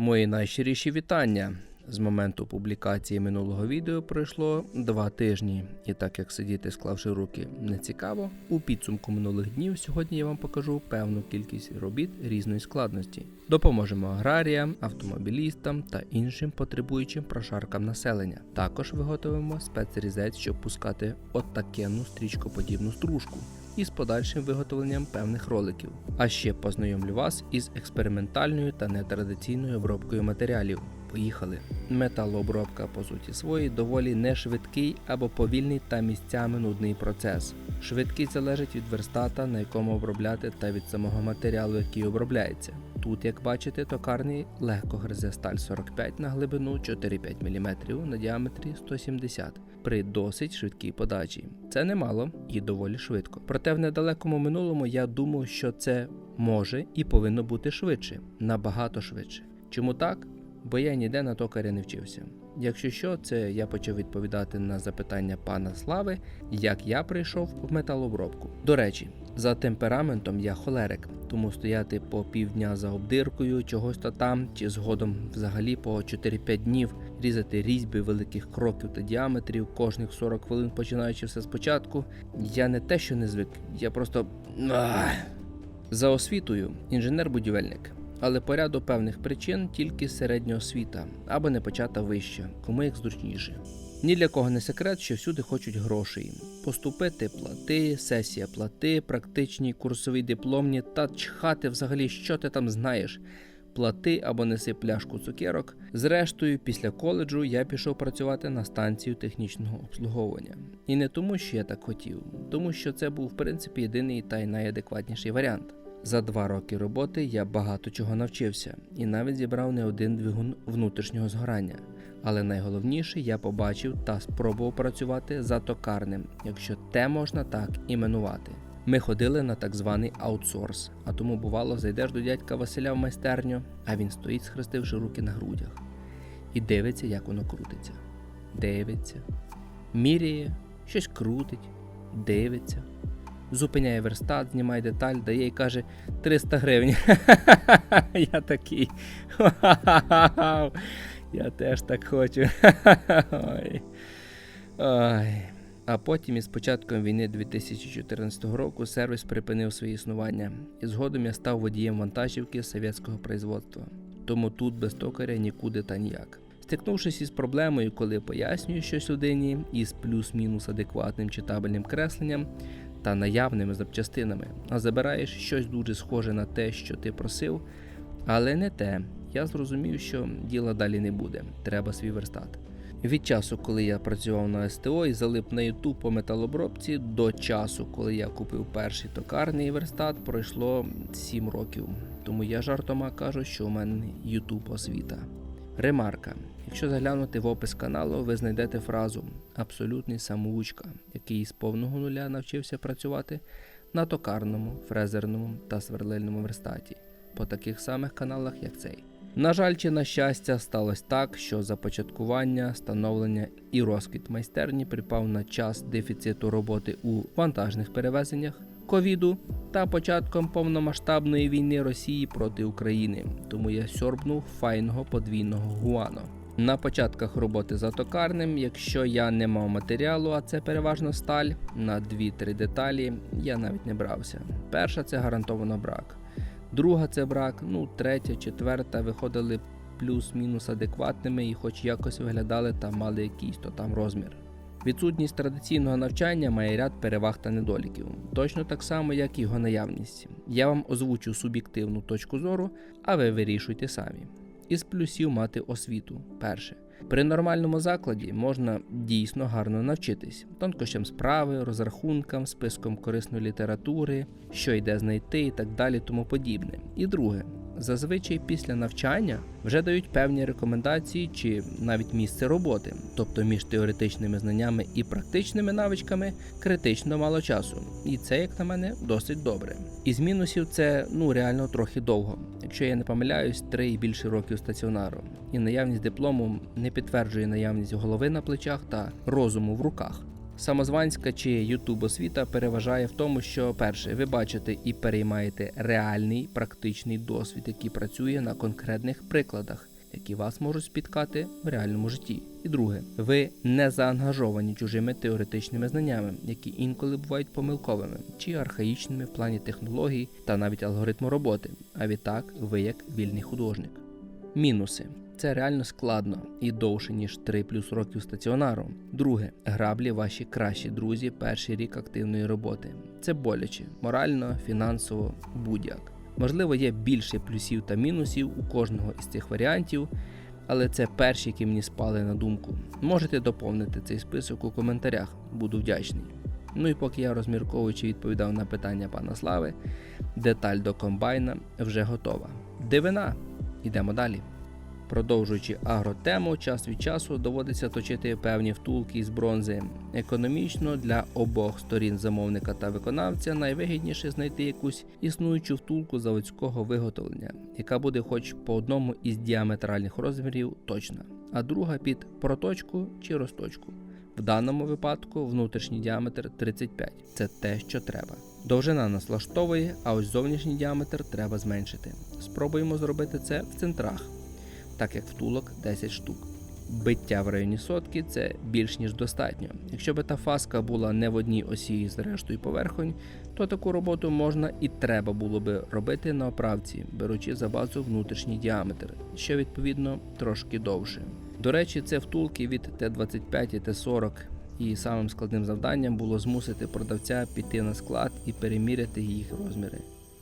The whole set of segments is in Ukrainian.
Мої найщиріші вітання. З моменту публікації минулого відео пройшло два тижні, і так як сидіти склавши руки не цікаво, у підсумку минулих днів сьогодні я вам покажу певну кількість робіт різної складності. Допоможемо аграріям, автомобілістам та іншим потребуючим прошаркам населення. Також виготовимо спецрізець, щоб пускати отакенну стрічкоподібну стружку із подальшим виготовленням певних роликів. А ще познайомлю вас із експериментальною та нетрадиційною обробкою матеріалів. Поїхали. Металообробка по суті своїй доволі не швидкий або повільний та місцями нудний процес. Швидкість залежить від верстата, на якому обробляти, та від самого матеріалу, який обробляється. Тут, як бачите, токарний легко гризе сталь 45 на глибину 4-5 мм на діаметрі 170 при досить швидкій подачі. Це немало і доволі швидко. Проте в недалекому минулому я думав, що це може і повинно бути швидше, набагато швидше. Чому так? Бо я ніде на токаря не вчився. Якщо що, це я почав відповідати на запитання пана Слави, як я прийшов в металообробку. До речі, за темпераментом я холерик, тому стояти по півдня за обдиркою, чогось то там, чи згодом взагалі по 4-5 днів різати різьби великих кроків та діаметрів кожних 40 хвилин, починаючи все спочатку. Я не те, що не звик, я просто. За освітою інженер-будівельник. Але по ряду певних причин тільки середня освіта або не почата вища, кому як зручніше. Ні для кого не секрет, що всюди хочуть грошей. Поступити плати, сесія плати, практичні, курсові дипломні та чхати взагалі, що ти там знаєш. Плати або неси пляшку цукерок. Зрештою, після коледжу я пішов працювати на станцію технічного обслуговування. І не тому, що я так хотів, тому що це був в принципі єдиний та й найадекватніший варіант. За два роки роботи я багато чого навчився і навіть зібрав не один двигун внутрішнього згорання. Але найголовніше я побачив та спробував працювати за токарним, якщо те можна так іменувати. Ми ходили на так званий аутсорс, а тому бувало зайдеш до дядька Василя в майстерню, а він стоїть, схрестивши руки на грудях, і дивиться, як воно крутиться. Дивиться, міряє, щось крутить, дивиться зупиняє верстат, знімає деталь, дає і каже 300 гривень. Я такий. Я теж так хочу. Ой. Ой. А потім із початком війни 2014 року сервіс припинив своє існування, і згодом я став водієм вантажівки совєтського производства. Тому тут без токаря нікуди та ніяк. Стикнувшись із проблемою, коли пояснюю щось людині із плюс-мінус адекватним читабельним кресленням, та наявними запчастинами, а забираєш щось дуже схоже на те, що ти просив, але не те. Я зрозумів, що діла далі не буде, треба свій верстат. Від часу, коли я працював на СТО і залип на YouTube по металобробці, до часу, коли я купив перший токарний верстат, пройшло 7 років. Тому я жартома кажу, що у мене YouTube освіта. Ремарка. Якщо заглянути в опис каналу, ви знайдете фразу абсолютний самоучка, який з повного нуля навчився працювати на токарному, фрезерному та сверлильному верстаті по таких самих каналах, як цей. На жаль, чи на щастя, сталося так, що започаткування, становлення і розквіт майстерні припав на час дефіциту роботи у вантажних перевезеннях, ковіду та початком повномасштабної війни Росії проти України. Тому я сьорбнув файного подвійного гуано. На початках роботи за токарним, якщо я не мав матеріалу, а це переважно сталь, на 2-3 деталі я навіть не брався. Перша це гарантовано брак. Друга це брак, ну третя, четверта виходили плюс-мінус адекватними і хоч якось виглядали та мали якийсь то там розмір. Відсутність традиційного навчання має ряд переваг та недоліків, точно так само, як його наявність. Я вам озвучу суб'єктивну точку зору, а ви вирішуйте самі. Із плюсів мати освіту. Перше. При нормальному закладі можна дійсно гарно навчитись тонкощам справи, розрахункам, списком корисної літератури, що йде знайти і так далі, тому подібне. І друге, зазвичай після навчання вже дають певні рекомендації чи навіть місце роботи, тобто між теоретичними знаннями і практичними навичками критично мало часу. І це, як на мене, досить добре. Із мінусів це ну реально трохи довго. Якщо я не помиляюсь, 3 і більше років стаціонару. І наявність диплому не підтверджує наявність голови на плечах та розуму в руках. Самозванська чи ютуб освіта переважає в тому, що перше, ви бачите і переймаєте реальний практичний досвід, який працює на конкретних прикладах, які вас можуть спіткати в реальному житті. І друге, ви не заангажовані чужими теоретичними знаннями, які інколи бувають помилковими чи архаїчними в плані технологій та навіть алгоритму роботи. А відтак, ви як вільний художник. Мінуси. Це реально складно і довше, ніж 3 плюс років стаціонару. Друге, граблі ваші кращі друзі перший рік активної роботи. Це боляче, морально, фінансово, будь-як. Можливо, є більше плюсів та мінусів у кожного із цих варіантів, але це перші, які мені спали на думку. Можете доповнити цей список у коментарях, буду вдячний. Ну і поки я розмірковуючи відповідав на питання пана Слави, деталь до комбайна вже готова. Дивина! Йдемо далі. Продовжуючи агротему, час від часу доводиться точити певні втулки із бронзи. Економічно для обох сторін замовника та виконавця найвигідніше знайти якусь існуючу втулку заводського виготовлення, яка буде хоч по одному із діаметральних розмірів точна, а друга під проточку чи розточку. В даному випадку внутрішній діаметр 35 це те, що треба. Довжина нас влаштовує, а ось зовнішній діаметр треба зменшити. Спробуємо зробити це в центрах так як втулок 10 штук. Биття в районі сотки це більш ніж достатньо. Якщо би та фаска була не в одній осі з рештою поверхонь, то таку роботу можна і треба було би робити на оправці, беручи за базу внутрішній діаметр, що відповідно трошки довше. До речі, це втулки від Т-25 і Т-40, і самим складним завданням було змусити продавця піти на склад і переміряти їх розміри.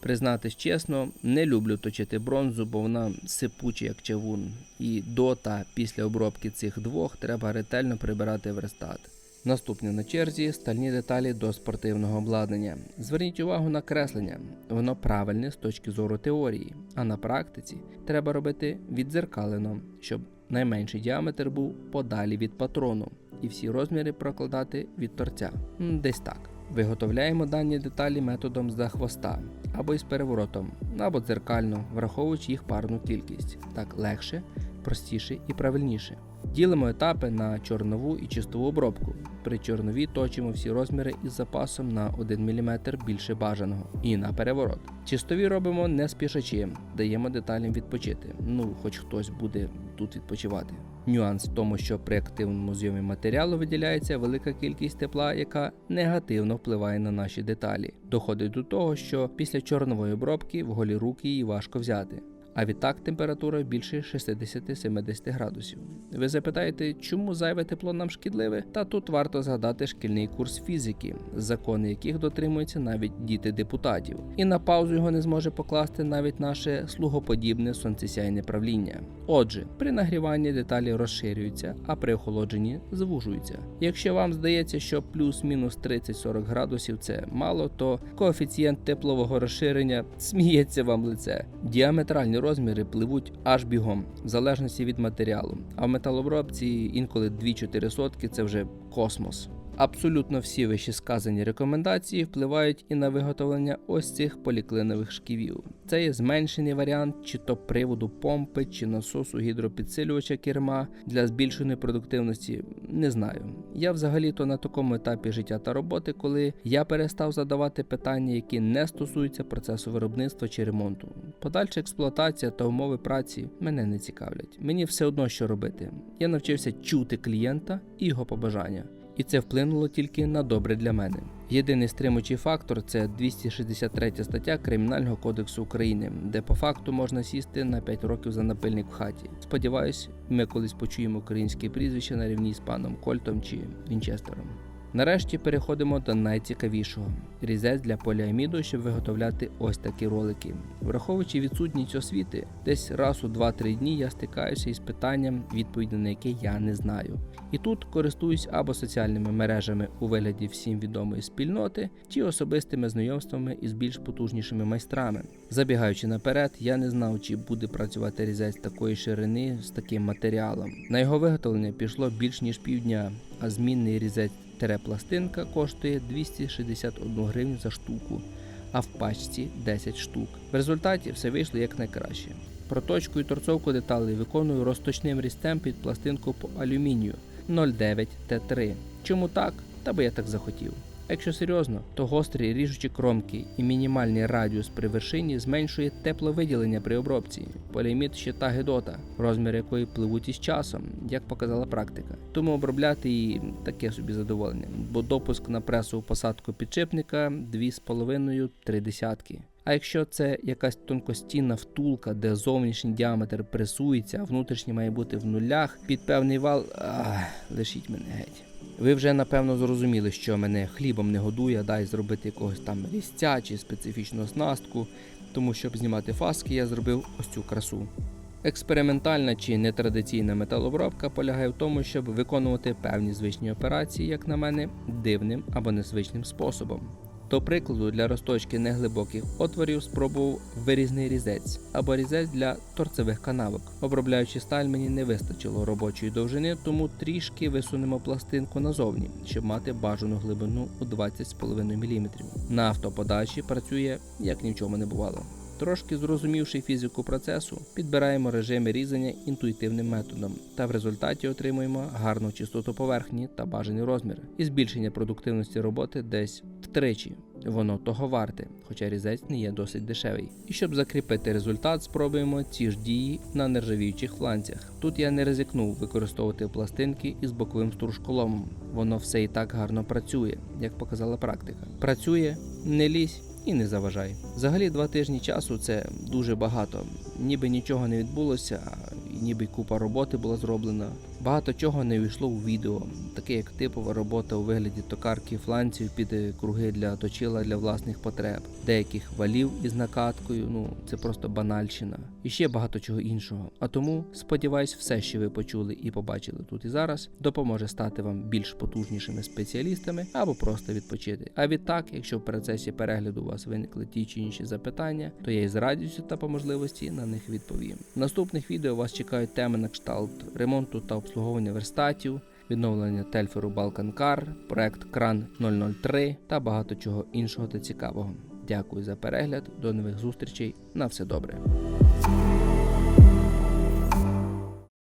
Признатись чесно, не люблю точити бронзу, бо вона сипуча як чавун. І до та після обробки цих двох треба ретельно прибирати верстат. Наступне на черзі стальні деталі до спортивного обладнання. Зверніть увагу на креслення, воно правильне з точки зору теорії, а на практиці треба робити відзеркалено, щоб найменший діаметр був подалі від патрону, і всі розміри прокладати від торця. Десь так. Виготовляємо дані деталі методом за хвоста або із переворотом, або дзеркально, враховуючи їх парну кількість. Так легше, простіше і правильніше. Ділимо етапи на чорнову і чистову обробку. При чорновій точимо всі розміри із запасом на 1 мм більше бажаного і на переворот. Чистові робимо не спішачи, даємо деталям відпочити. Ну, хоч хтось буде тут відпочивати. Нюанс в тому, що при активному зйомі матеріалу виділяється велика кількість тепла, яка негативно впливає на наші деталі. Доходить до того, що після чорнової обробки в голі руки її важко взяти. А відтак температура більше 60-70 градусів. Ви запитаєте, чому зайве тепло нам шкідливе? Та тут варто згадати шкільний курс фізики, закони яких дотримуються навіть діти депутатів. І на паузу його не зможе покласти навіть наше слугоподібне сонцесяйне правління. Отже, при нагріванні деталі розширюються, а при охолодженні звужуються. Якщо вам здається, що плюс-мінус 30-40 градусів це мало, то коефіцієнт теплового розширення сміється вам лице. Діаметральні розміри пливуть аж бігом, в залежності від матеріалу. А в металообробці інколи 2-4 сотки це вже космос. Абсолютно всі вищесказані рекомендації впливають і на виготовлення ось цих поліклинових шківів. Це є зменшений варіант чи то приводу помпи, чи насосу гідропідсилювача керма для збільшеної продуктивності. Не знаю. Я взагалі-то на такому етапі життя та роботи, коли я перестав задавати питання, які не стосуються процесу виробництва чи ремонту. Подальша експлуатація та умови праці мене не цікавлять. Мені все одно що робити. Я навчився чути клієнта і його побажання і це вплинуло тільки на добре для мене. Єдиний стримуючий фактор це 263 стаття Кримінального кодексу України, де по факту можна сісти на 5 років за напильник в хаті. Сподіваюсь, ми колись почуємо українське прізвище на рівні з паном Кольтом чи Вінчестером. Нарешті переходимо до найцікавішого різець для поліаміду, щоб виготовляти ось такі ролики. Враховуючи відсутність освіти, десь раз у 2-3 дні я стикаюся із питанням, відповіді на яке я не знаю. І тут користуюсь або соціальними мережами у вигляді всім відомої спільноти, чи особистими знайомствами із більш потужнішими майстрами. Забігаючи наперед, я не знав, чи буде працювати різець такої ширини з таким матеріалом. На його виготовлення пішло більш ніж півдня, а змінний різець Терепластинка коштує 261 гривню за штуку, а в пачці 10 штук. В результаті все вийшло як найкраще. Проточку і торцовку деталей виконую розточним різцем під пластинку по алюмінію 09 Т3. Чому так? та бо я так захотів. Якщо серйозно, то гострі ріжучі кромки і мінімальний радіус при вершині зменшує тепловиділення при обробці. Поліамід щита Гедота, розмір якої пливуть із часом, як показала практика. Тому обробляти її таке собі задоволення, бо допуск на пресову посадку підшипника 2,5-3 десятки. А якщо це якась тонкостінна втулка, де зовнішній діаметр пресується, а внутрішній має бути в нулях, під певний вал, ах, лишіть мене геть. Ви вже напевно зрозуміли, що мене хлібом не годує, дай зробити якогось там різця чи специфічну оснастку, тому щоб знімати фаски, я зробив ось цю красу. Експериментальна чи нетрадиційна металообробка полягає в тому, щоб виконувати певні звичні операції, як на мене, дивним або незвичним способом. До прикладу, для розточки неглибоких отворів спробував вирізний різець або різець для торцевих канавок. Обробляючи сталь, мені не вистачило робочої довжини, тому трішки висунемо пластинку назовні, щоб мати бажану глибину у 20,5 мм. На автоподачі працює як ні в чому не бувало. Трошки зрозумівши фізику процесу, підбираємо режими різання інтуїтивним методом, та в результаті отримуємо гарну чистоту поверхні та бажаний розмір і збільшення продуктивності роботи десь втричі. Воно того варте, хоча різець не є досить дешевий. І щоб закріпити результат, спробуємо ці ж дії на нержавіючих фланцях. Тут я не ризикнув використовувати пластинки із боковим стружколомом. Воно все і так гарно працює, як показала практика. Працює, не лізь і не заважай. Взагалі два тижні часу це дуже багато. Ніби нічого не відбулося, ніби купа роботи була зроблена. Багато чого не війшло у відео, таке як типова робота у вигляді токарки фланців під е, круги для точила для власних потреб, деяких валів із накаткою. Ну це просто банальщина. І ще багато чого іншого. А тому сподіваюсь, все, що ви почули і побачили тут і зараз, допоможе стати вам більш потужнішими спеціалістами або просто відпочити. А відтак, якщо в процесі перегляду у вас виникли ті чи інші запитання, то я із радістю та по можливості на них відповім. В наступних відео вас чекають теми на кшталт ремонту та обслуговування верстатів. Відновлення тельферу Балканкар, проект Кран 003 та багато чого іншого та цікавого. Дякую за перегляд, до нових зустрічей. На все добре.